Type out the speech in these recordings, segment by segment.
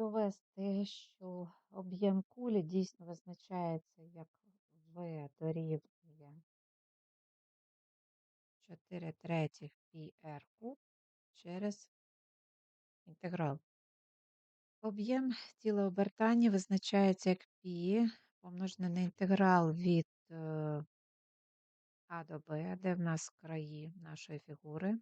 довести, що об'єм кулі дійсно визначається як V дорівнює 4 третіх πr куб через інтеграл. Об'єм тіла обертання визначається як π помножене на інтеграл від е, А до Б, де в нас краї нашої фігури,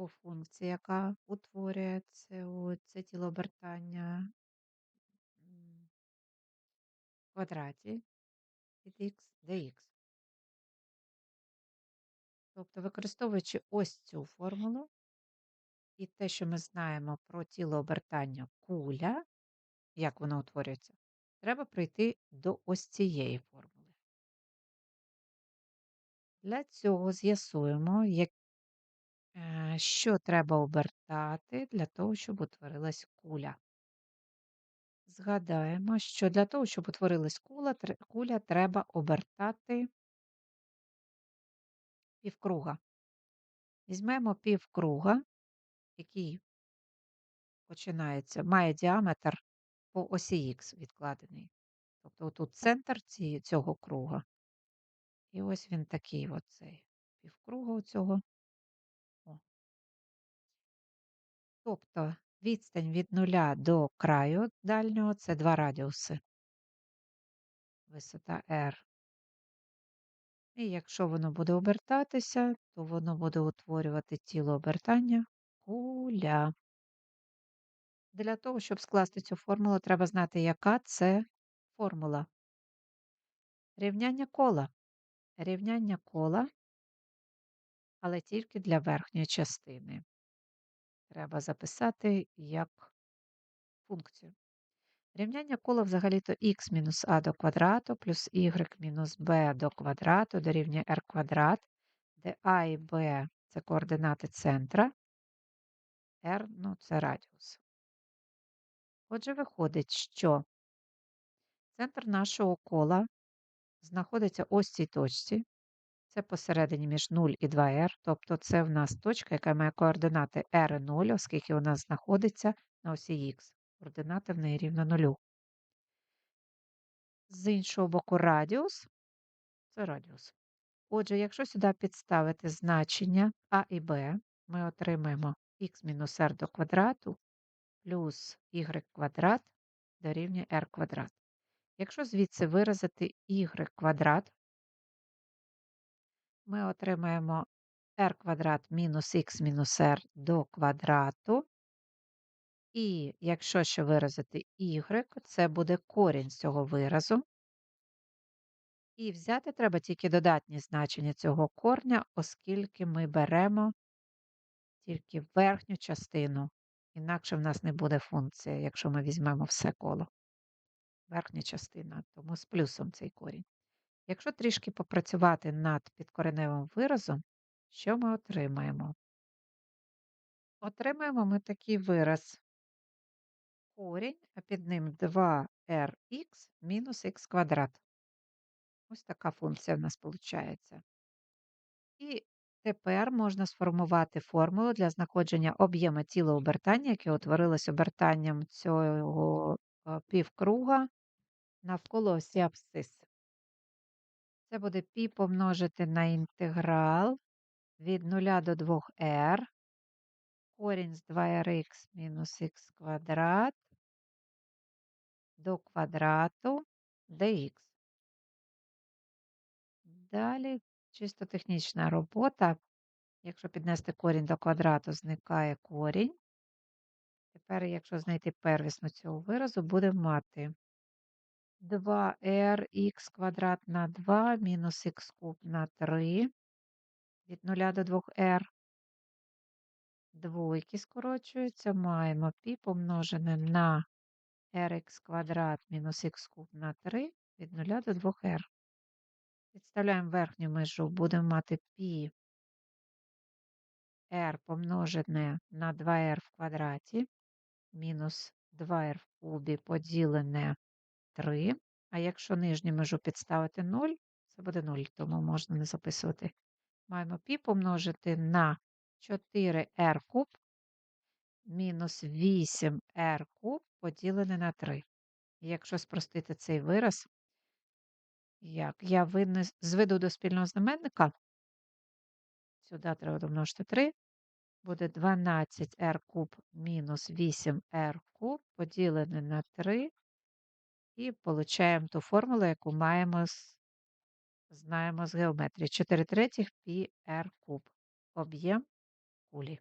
по функції, яка утворює це, це тіло обертання в квадраті від х dx. Тобто, використовуючи ось цю формулу і те, що ми знаємо про тіло обертання куля, як воно утворюється, треба прийти до ось цієї формули. Для цього з'ясуємо, як, е, що треба обертати для того, щоб утворилась куля. Згадаємо, що для того, щоб утворилась куля, тр- куля треба обертати півкруга. Візьмемо півкруга, який починається, має діаметр по осі Х відкладений. Тобто тут центр цього круга. І ось він такий оцей півкруга цього. Тобто відстань від нуля до краю дальнього це два радіуси. Висота R. І якщо воно буде обертатися, то воно буде утворювати тіло обертання куля. Для того, щоб скласти цю формулу, треба знати, яка це формула. Рівняння кола. Рівняння кола, але тільки для верхньої частини. Треба записати як функцію. Рівняння кола взагалі-то х мінус а до квадрату плюс y мінус b до квадрату дорівнює r квадрат, де а і b це координати центра, r ну, це радіус. Отже, виходить, що центр нашого кола знаходиться ось в цій точці. Це посередині між 0 і 2r, тобто це в нас точка, яка має координати r 0, оскільки вона знаходиться на осі х. Координати в неї рівно 0. З іншого боку, радіус це радіус. Отже, якщо сюди підставити значення а і b, ми отримаємо х мінус r до квадрату плюс y квадрат дорівнює r квадрат. Якщо звідси виразити y квадрат, ми отримаємо r квадрат мінус х мінус r до квадрату. І якщо ще виразити y, це буде корінь цього виразу. І взяти треба тільки додатні значення цього корня, оскільки ми беремо тільки верхню частину. Інакше в нас не буде функції, якщо ми візьмемо все коло. Верхня частина, тому з плюсом цей корінь. Якщо трішки попрацювати над підкореневим виразом, що ми отримаємо? Отримаємо ми такий вираз корінь, а під ним 2rx мінус х квадрат. Ось така функція в нас виходить. І тепер можна сформувати формулу для знаходження об'єму тіла обертання, яке утворилось обертанням цього е, півкруга навколо осі абсцис. Це буде π помножити на інтеграл від 0 до 2r, корінь з 2rx мінус х квадрат до квадрату dx. Далі чисто технічна робота. Якщо піднести корінь до квадрату, зникає корінь. Тепер, якщо знайти первісну цього виразу, будемо мати 2rx квадрат на 2 мінус х куб на 3 від 0 до 2r. Двойки скорочуються, маємо π помножене на rx квадрат мінус х куб на 3 від 0 до 2r. Підставляємо верхню межу, будемо мати π r помножене на 2r в квадраті мінус 2r в кубі поділене 3. А якщо нижню межу підставити 0, це буде 0, тому можна не записувати. Маємо π помножити на 4r куб мінус 8r куб поділене на 3. Якщо спростити цей вираз, як я винес, зведу до спільного знаменника, сюди треба домножити 3, буде 12r куб мінус 8r куб поділене на 3 і получаємо ту формулу, яку маємо з, знаємо з геометрії. 4 третіх πr куб. Об'єм кулі.